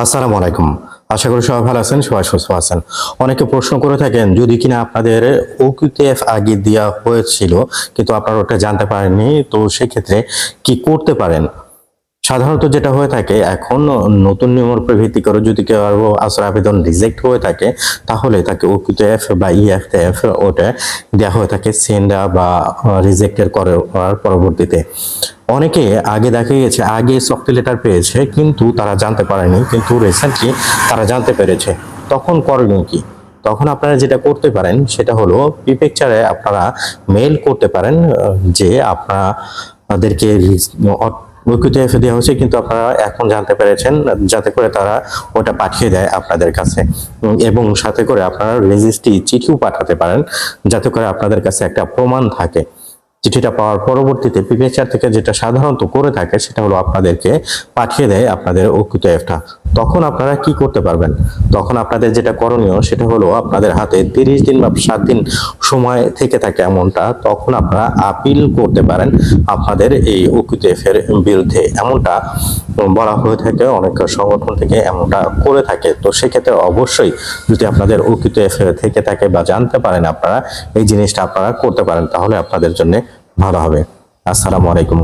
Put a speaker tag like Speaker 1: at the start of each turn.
Speaker 1: আসসালামু আলাইকুম। আশা করি সবাই ভালো আছেন, সবাই সুস্থ আছেন। অনেকে প্রশ্ন করে থাকেন, যদি কিনা আপনাদের ওকিউটিএফ আগে দেওয়া হয়েছিল, কিন্তু আপনারা ওটা জানতে পারেননি, তো সেক্ষেত্রে কি করতে পারেন? সাধারণত যেটা হয়ে থাকে, এখন নতুন নিয়মের উপর ভিত্তি করে যদি কেউ আশ্রয় আবেদন রিজেক্ট হয়ে থাকে, তাহলে তাকে ওকিউটিএফ বা ইএফ এফ ওটা দেওয়া হয়ে থাকে সেন্ডা বা রিজেক্টের করার পরবর্তীতে। অনেকে আগে দেখা গেছে, আগে সফট লেটার পেয়েছে, কিন্তু তারা জানতে পারেনি, কিন্তু রিসেন্টলি তারা জানতে পেরেছে। তখন করণীয় কি? তখন আপনারা যেটা করতে পারেন, সেটা হলো পিপেকচারে আপনারা মেল করতে পারেন যে আপনাদেরকে উইকিতে দেওয়া হয়েছে, কিন্তু আপনারা এখন জানতে পেরেছেন, যাতে করে তারা ওটা পাঠিয়ে দেয় আপনাদের কাছে। এবং সাথে করে আপনারা রেজিস্ট্রি চিঠিও পাঠাতে পারেন, যাতে করে আপনাদের কাছে একটা প্রমাণ থাকে। চিঠিটা পাওয়ার পরবর্তীতে পিপিএচআর থেকে যেটা সাধারণত করে থাকে, সেটা হলো আপনাদেরকে পাঠিয়ে দেয় আপনাদের অকুত এফটা তখন আপনারা কি করতে পারবেন? তখন আপনাদের যেটা করণীয় সেটা হলো আপনাদের হাতে তিরিশ দিন বা সাত দিন সময় থেকে থাকে এমনটা, তখন আপনারা আপিল করতে পারেন আপনাদের এই এর বিরুদ্ধে। এমনটা বলা হয়ে থাকে, অনেক সংগঠন থেকে এমনটা করে থাকে। তো সেক্ষেত্রে অবশ্যই যদি আপনাদের অকিত থেকে থাকে বা জানতে পারেন আপনারা, এই জিনিসটা আপনারা করতে পারেন, তাহলে আপনাদের জন্য ভালো হবে। আসসালামু আলাইকুম।